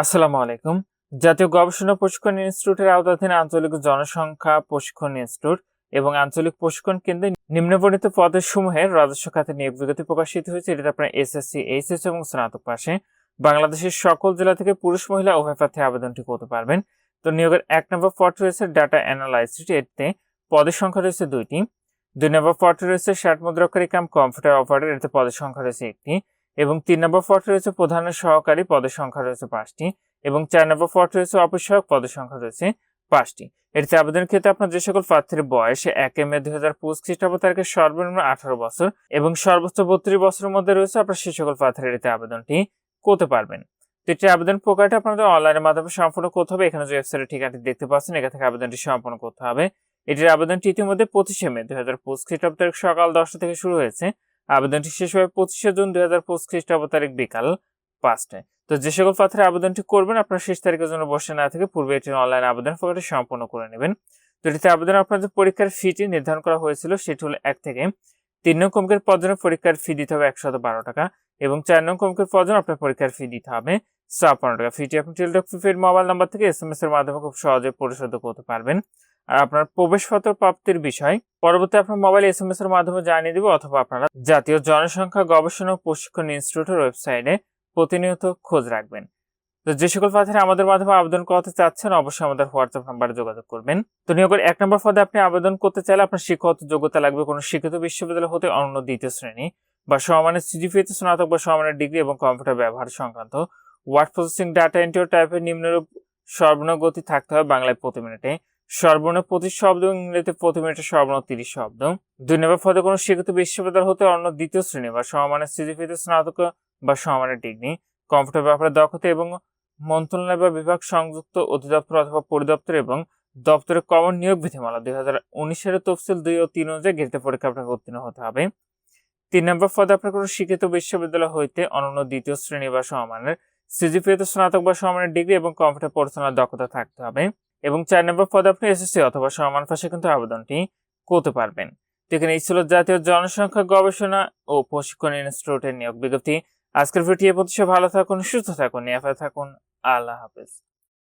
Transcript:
আসসালামু আলাইকুম। জাতীয় গবেষণা প্রশিক্ষণ ইনস্টিটিউটের আওতাধীন আঞ্চলিক জনসংখ্যা প্রশিক্ষণ ইনস্টিটিউট এবং আঞ্চলিক প্রশিক্ষণ কেন্দ্রে নিম্নবর্ণিত পদের সমূহের রাজস্ব খাতে নিয়োগ বিজ্ঞপ্তি প্রকাশিত হয়েছে। এটিতে আপনার এসএসসি, এইচএস এবং স্নাতক পাশে। বাংলাদেশের সকল জেলা থেকে পুরুষ মহিলা উভয় প্রার্থী আবেদনটি করতে পারবেন। তো নিয়োগের এক নম্বর পদ রয়েছে ডাটা অ্যানালাইসিস এতে পদের সংখ্যা রয়েছে দুইটি। দুই নম্বর পদ রয়েছে ষাট মুদ্রাকারী কাম কম্পিউটার অপারেটর এতে পদের সংখ্যা রয়েছে একটি। এবং তিন নম্বর পদ রয়েছে প্রধান সহকারী, পদের সংখ্যা রয়েছে পাঁচটি এবং চার নম্বর পদ রয়েছে অফিস সহায়ক পদের সংখ্যা রয়েছে পাঁচটি। এটিতে আবেদনের ক্ষেত্রে আপনার যে সকল প্রার্থীর বয়স, এক এ দুই হাজার পঁচিশ খ্রিস্টাব্দ তারিখে সর্বনিম্ন আঠারো বছর এবং সর্বোচ্চ বত্রিশ বছরের মধ্যে রয়েছে আপনার সে সকল প্রার্থীর এটিতে আবেদনটি করতে পারবেন। তো এটির আবেদন প্রক্রিয়াটা আপনাদের অনলাইনের মাধ্যমে সম্পূর্ণ করতে হবে। এখানে যে ওয়েবসাইটের ঠিকানাটি দেখতে পাচ্ছেন, এখান থেকে আবেদনটি সম্পন্ন করতে হবে। এটির আবেদনটি ইতিমধ্যে পঁচিশে মে দুই হাজার পঁচিশ খ্রিস্টাব্দ তারিখ সকাল দশটা থেকে শুরু হয়েছে। আবেদনটি শেষ হবে পঁচিশে জুন দুই হাজার পঁচিশ খ্রিস্টাব্দ তারিখ বিকাল পাঁচটায়। তো যে সকল প্রার্থীরা আবেদনটি করবেন, আপনার শেষ তারিখের জন্য বসে না থেকে পূর্বে এটি অনলাইন আবেদন প্রক্রিয়াটি সম্পন্ন করে নেবেন। তো এটিতে আবেদন যে পরীক্ষার ফিটি নির্ধারণ করা হয়েছিল সেটি হলো এক থেকে তিন নং কমকের পদ পরীক্ষার ফি দিতে হবে একশত বারো টাকা এবং চার নং কমকের পদ জন্য আপনার পরীক্ষার ফি দিতে হবে ছাপ্পান্ন টাকা। ফিটি আপনি টেলিটক প্রিপেড মোবাইল নাম্বার থেকে এস এম এস এর মাধ্যমে খুব সহজে পরিশোধ করতে পারবেন। আর আপনার প্রবেশপত্র প্রাপ্তির বিষয়, পরবর্তী আপনার মোবাইল এস এম এস এর মাধ্যমে জানিয়ে দিব অথবা আপনারা জাতীয় জনসংখ্যা গবেষণা ও প্রশিক্ষণ ইনস্টিটিউটের ওয়েবসাইটে প্রতিনিয়ত খোঁজ রাখবেন। তো যে সকল প্রার্থীরা আমাদের মাধ্যমে আবেদন করতে চাচ্ছেন, অবশ্যই আমাদের হোয়াটসঅ্যাপ নাম্বারে যোগাযোগ করবেন। তো নিয়োগের এক নম্বর পদে আপনি আবেদন করতে চাইলে আপনার শিক্ষাগত যোগ্যতা লাগবে কোনো শিক্ষিত বিশ্ববিদ্যালয় হতে অন্য দ্বিতীয় শ্রেণি বা সমানের সিজিপিএতে স্নাতক বা সমানের ডিগ্রি এবং কম্পিউটার ব্যবহার সংক্রান্ত। ওয়ার্ড প্রসেসিং ডাটা এন্ট্রি টাইপের নিম্নরূপ সর্বনিম্ন গতি থাকতে হবে বাংলায় প্রতি মিনিটে। সর্বনিম্ন পঁচিশ শব্দ এবং ইংরেজিতে প্রতি মিনিটে সর্বনিম্ন তিরিশ শব্দ। দুই নম্বর পদে কোনো শিক্ষিত বিশ্ববিদ্যালয় হতে অন্য দ্বিতীয় শ্রেণি বা সমমানের সিজিপিতে স্নাতক বা সমমানের ডিগ্রি, কম্পিউটার ব্যাপারে দক্ষতা এবং মন্ত্রণালয় বা বিভাগ সংযুক্ত অধিদপ্তর অথবা পরিদপ্তর এবং দপ্তরের কমন নিয়োগ বিধিমালা দুই হাজার উনিশের তফসিল দুই ও তিন অনুযায়ী গৃহীত পরীক্ষা আপনাকে উত্তীর্ণ হতে হবে। তিন নম্বর পদে আপনার কোনো শিক্ষিত বিশ্ববিদ্যালয় হইতে অনন্য দ্বিতীয় শ্রেণি বা সমমানের সিজিপিএতে স্নাতক বা সমমানের ডিগ্রি এবং কম্পিউটার পড়াশোনার দক্ষতা থাকতে হবে। এবং চার নম্বর পদে আপনি এসএসসি অথবা সমান পাশে কিন্তু আবেদনটি করতে পারবেন। তো এখানে এই ছিল জাতীয় জনসংখ্যা গবেষণা ও প্রশিক্ষণ ইনস্টিটিউটের নিয়োগ বিজ্ঞপ্তি। আজকের ভিডিও এ প্রতি ভালো থাকুন, সুস্থ থাকুন, নিরাপদে থাকুন। আল্লাহ হাফেজ।